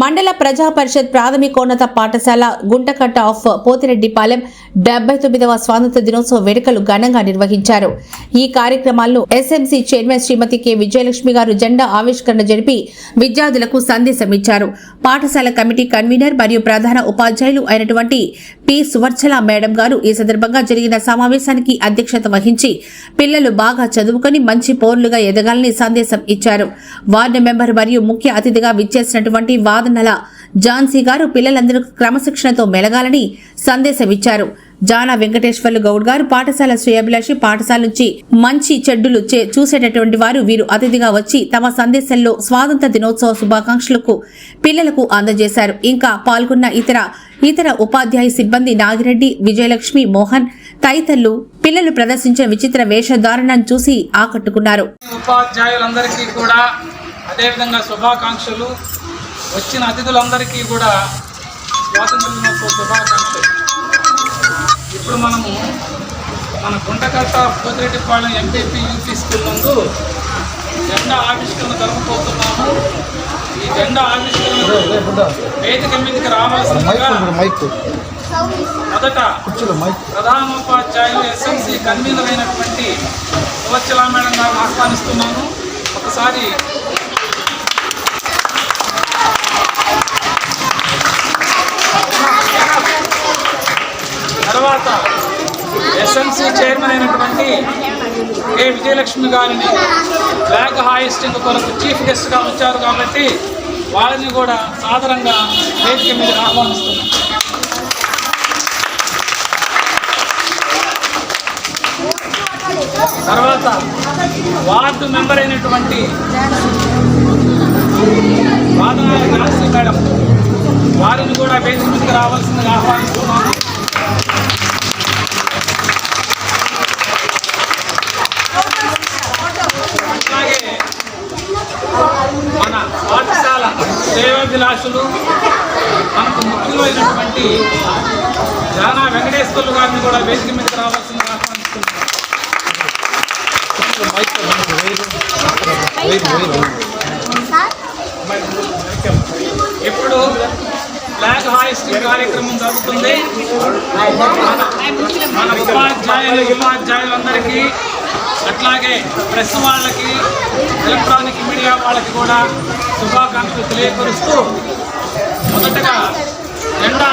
మండల ప్రజా పరిషత్ ప్రాథమికోన్నత పాఠశాల గుంటకట్ట ఆఫ్ పోతిరెడ్డిపాలెం డెబ్బై తొమ్మిదవ స్వాతంత్ర దినోత్సవ వేడుకలు ఘనంగా నిర్వహించారు. ఈ కార్యక్రమాల్లో SMC chairman Shrimati K Vijayalakshmi garu జెండా ఆవిష్కరణ జరిపి విద్యార్థులకు సందేశం ఇచ్చారు. పాఠశాల కమిటీ కన్వీనర్ మరియు ప్రధాన ఉపాధ్యాయులు అయినటువంటి పి సువర్చల మేడం గారు ఈ సందర్భంగా జరిగిన సమావేశానికి అధ్యక్షత వహించి పిల్లలు బాగా చదువుకొని మంచి పౌరులుగా ఎదగాలని సందేశం ఇచ్చారు. వార్డు మెంబర్ మరియు ముఖ్య అతిథిగా విచ్చేసినటువంటి వాదనల ఝాన్సీ గారు పిల్లలందరూ క్రమశిక్షణతో మెలగాలని సందేశమిచ్చారు. జానా వెంకటేశ్వర్లు గౌడ్ గారు పాఠశాల శ్రేయాభిలాషి పాఠశాల నుంచి మంచి చెడ్డులు చే- చూసేటటువంటి వారు వీరు అతిథిగా వచ్చి తమ సందేశంలో స్వాతంత్ర దినోత్సవ శుభాకాంక్షలకు పిల్లలకు అందజేశారు. ఇంకా పాల్గొన్న ఇతర ఇతర ఉపాధ్యాయ సిబ్బంది నాగిరెడ్డి విజయలక్ష్మి మోహన్ తదితరులు పిల్లలు ప్రదర్శించిన విచిత్ర వేషధారణను చూసి ఆకట్టుకున్నారు. ఉపాధ్యాయులందరికీ కూడా అదేవిధంగా శుభాకాంక్షలు. వచ్చిన అతిథులందరికీ కూడా స్వాతంత్ర దినోత్సవ శుభాకాంక్షలు. ఇప్పుడు మనము మన Guntakatta Pothireddypalem MPP UP school నందు జెండా ఆవిష్కరణ జరపబోతున్నాము ఈ జెండా ఆవిష్కరణ వేదిక మీదకి రావాల్సిందిగా మైక్ మొదట ప్రధానోపాధ్యాయులు ఎస్ఎంసీ కన్వీనర్ అయినటువంటి సువచ్చలా మేడం గారిని ఆహ్వానిస్తున్నాను. ఒకసారి తర్వాత ఎస్ఎంసీ చైర్మన్ అయినటువంటి కే విజయలక్ష్మి గారిని ఫ్లాగ్ హాయిస్టింగ్ కొరకు చీఫ్ గెస్ట్గా వచ్చారు కాబట్టి వారిని కూడా సాధారణంగా వేదిక మీద ఆహ్వానిస్తున్నాం. తర్వాత వార్డు మెంబర్ అయినటువంటి వాదనాల ఝాన్సీ మేడం వారిని కూడా వేదిక మీదకి రావాల్సిందిగా ఆహ్వానిస్తున్నాను అలాగే మన పాఠశాల సేవాభిలాషులు మనకు ముఖ్యులైనటువంటి జానా వెంకటేశ్వర్లు గారిని కూడా వేదిక మీద రావాల్సిందిగా ఆహ్వానిస్తున్నాను ఇప్పుడు ఫ్లాగ్ హాయిస్టింగ్ కార్యక్రమం జరుగుతుంది. మన మన ఉపాధ్యాయులు ఉపాధ్యాయులందరికీ అట్లాగే ప్రెస్ వాళ్ళకి ఎలక్ట్రానిక్ మీడియా వాళ్ళకి కూడా శుభాకాంక్షలు తెలియపరుస్తూ మొదటగా జెండా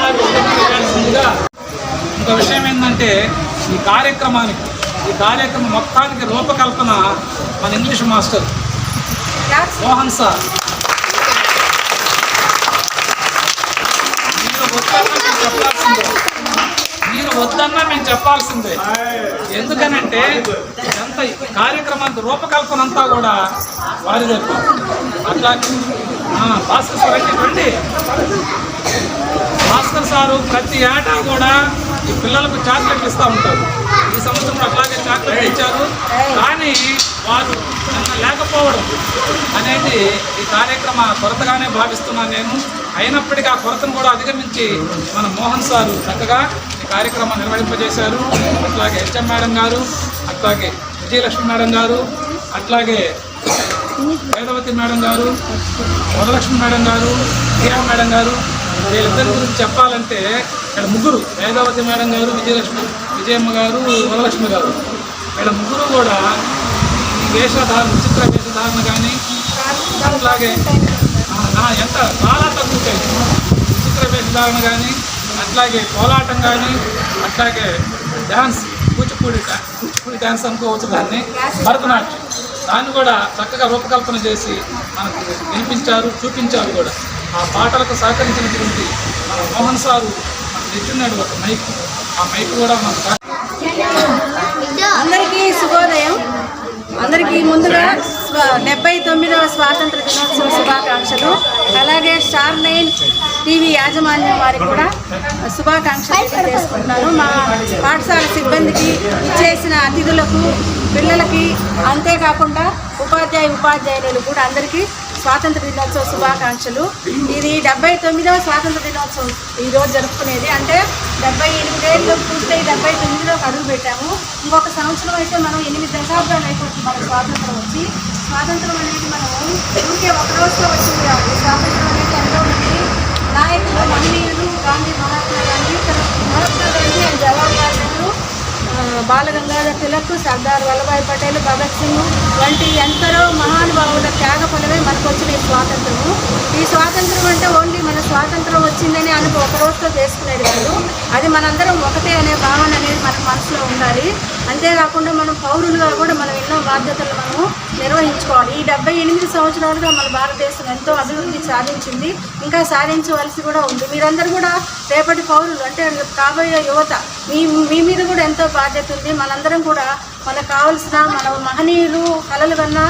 చేయాల్సిందిగా ఇంకో విషయం ఏంటంటే ఈ కార్యక్రమానికి ఈ కార్యక్రమం మొత్తానికి రూపకల్పన మన ఇంగ్లీష్ మాస్టర్ మోహన్ సార్. మీరు వద్దన్నా మేము చెప్పాల్సిందే. మీరు మేము ఎందుకనంటే ఎంత కార్యక్రమానికి రూపకల్పన అంతా కూడా వారిదే అట్లా భాస్కర్ సార్ రండి. భాస్కర్ సారు ప్రతి ఏటా కూడా ఈ పిల్లలకు చాక్లెట్లు ఇస్తూ ఉంటారు. ఈ సంవత్సరం అట్లాగే చాక్లెట్ ఇచ్చారు. కానీ వారు లేకపోవడం అనేది ఈ కార్యక్రమ కొరతగానే భావిస్తున్నాను నేను. అయినప్పటికీ ఆ కొరతను కూడా అధిగమించి మన మోహన్ సారు చక్కగా ఈ కార్యక్రమాన్ని నిర్వహింపజేశారు. అట్లాగే హెచ్ఎం మేడం గారు అట్లాగే విజయలక్ష్మి మేడం గారు అట్లాగే వేదవతి మేడం గారు వరలక్ష్మి మేడం గారు ప్రియా మేడం గారు వీళ్ళిద్దరి గురించి చెప్పాలంటే ఇక్కడ ముగ్గురు వేదవతి మేడం గారు విజయలక్ష్మి విజయమ్మ గారు వరలక్ష్మి గారు. వీళ్ళ ముగ్గురు కూడా ఈ వేషధారణ విచిత్ర వేషధారణ కానీ అట్లాగే ఎంత చాలా తగ్గుతాయి విచిత్ర వేషధారణ కానీ అట్లాగే కోలాటం కానీ అట్లాగే డ్యాన్స్ కూచిపూడి కూచిపూడి డ్యాన్స్ అనుకోవచ్చు దాన్ని భరతనాట్యం. దాన్ని కూడా చక్కగా రూపకల్పన చేసి మనకు వినిపించారు చూపించారు కూడా. ఆ పాటలకు సహకరించినటువంటి మన మోహన్ సారు మనకు తెచ్చున్నాడు ఒక మైక్. ఆ మైక్ కూడా మనకు అందరికీ శుభోదయం. అందరికీ ముందుగా స్వ డెబ్బై తొమ్మిదవ స్వాతంత్ర దినోత్సవ శుభాకాంక్షలు. అలాగే స్టార్ నైన్ టీవీ యాజమాన్యం వారికి కూడా శుభాకాంక్షలు తెలియజేసుకుంటున్నాను. మా పాఠశాల సిబ్బందికి ఇచ్చేసిన అతిథులకు పిల్లలకి అంతేకాకుండా ఉపాధ్యాయ ఉపాధ్యాయులు కూడా అందరికీ స్వాతంత్ర దినోత్సవ శుభాకాంక్షలు. ఇది డెబ్బై తొమ్మిదవ స్వాతంత్ర దినోత్సవం ఈరోజు జరుపుకునేది. అంటే డెబ్బై ఎనిమిదేళ్ళు పూర్తయి డెబ్బై తొమ్మిదిలోకి అడుగు పెట్టాము. ఇంకొక సంవత్సరం అయితే మనం ఎనిమిది దశాబ్దాలు అయిపోతుంది మనకు స్వాతంత్రం వచ్చి. స్వాతంత్రం అనేది మనం ఊరికే ఒక రోజులో వచ్చింది కాబట్టి స్వాతంత్రం అనేది ఎంతో మంది నాయకులు మహనీయులు గాంధీ మహాత్మా గాంధీ తర్వాత మహాత్మా గాంధీ అండ్ జవహర్లాల్ నెహ్రూ ఆ, బాలగంగాధర్ తిలక్ సర్దార్ వల్లభాయ్ పటేల్ భగత్ సింగ్ వంటి ఎందరో మహానుభావుల త్యాగ ఫలమే మనకు వచ్చిన ఈ స్వాతంత్రము. ఈ స్వాతంత్రం అంటే ఓన్లీ మన స్వాతంత్రం వచ్చిందని అనుకో ఒక రోజుతో చేసుకునేది కాదు. అది మనందరం ఒకటే అనే భావన అనేది మన మనసులో ఉండాలి. అంతేకాకుండా మనం పౌరులుగా కూడా మనం ఎన్నో బాధ్యతలు మనము నిర్వహించుకోవాలి. ఈ డెబ్బై ఎనిమిది సంవత్సరాలుగా మన భారతదేశం ఎంతో అభివృద్ధి సాధించింది. ఇంకా సాధించవలసి కూడా ఉంది. మీరందరూ కూడా రేపటి పౌరులు అంటే కాబోయే యువత మీ మీ మీద కూడా ఎంతో బాధ్యత ఉంది. మనందరం కూడా మనకు కావాల్సిన మన మహనీయులు కలలు కన్నా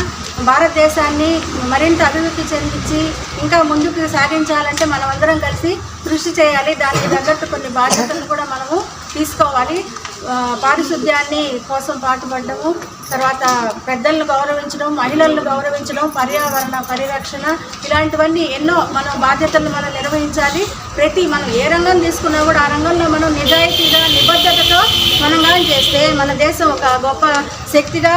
భారతదేశాన్ని మరింత అభివృద్ధి చెందించి ఇంకా ముందుకు సాగించాలంటే మనం అందరం కలిసి కృషి చేయాలి. దానికి తగ్గట్టు కొన్ని బాధ్యతలు కూడా మనము తీసుకోవాలి. పారిశుద్ధ్యాన్ని కోసం పాటుపడము తర్వాత పెద్దలను గౌరవించడం మహిళలను గౌరవించడం పర్యావరణ పరిరక్షణ ఇలాంటివన్నీ ఎన్నో మనం బాధ్యతలను మనం నిర్వహించాలి. ప్రతి మనం ఏ రంగం తీసుకున్నా కూడా ఆ రంగంలో మనం నిజాయితీగా నిబద్ధతతో మనం కానీ చేస్తే మన దేశం ఒక గొప్ప శక్తిగా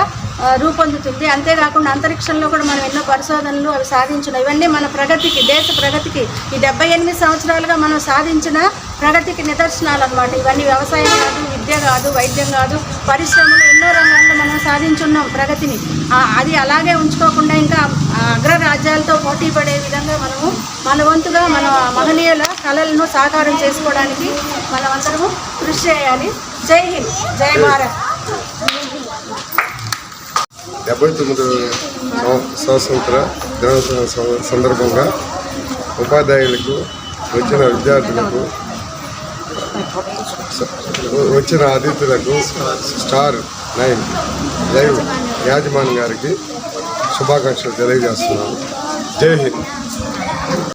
రూపొందుతుంది. అంతేకాకుండా అంతరిక్షంలో కూడా మనం ఎన్నో పరిశోధనలు అవి సాధించిన ఇవన్నీ మన ప్రగతికి దేశ ప్రగతికి ఈ డెబ్బై ఎనిమిది సంవత్సరాలుగా మనం సాధించిన ప్రగతికి నిదర్శనాలు అనమాట ఇవన్నీ వ్యవసాయం కాదు విద్య కాదు వైద్యం కాదు పరిశ్రమలు ఎన్నో రంగాల్లో మనం సాధించున్నాం ప్రగతిని. అది అలాగే ఉంచుకోకుండా ఇంకా అగ్ర రాజ్యాలతో పోటీ పడే విధంగా మనము మన వంతుగా మన మహనీయుల కళలను సాకారం చేసుకోవడానికి మనమందరము కృషి చేయాలి. జై హింద్ జై భారత్. డెబ్బై తొమ్మిది స్వాతంత్ర దినోత్సవం సందర్భంగా ఉపాధ్యాయులకు వచ్చిన విద్యార్థులకు వచ్చిన అతిథులకు స్టార్ నైన్ లైవ్ యాజమాన్ గారికి శుభాకాంక్షలు తెలియజేస్తున్నాను. జై హింద్.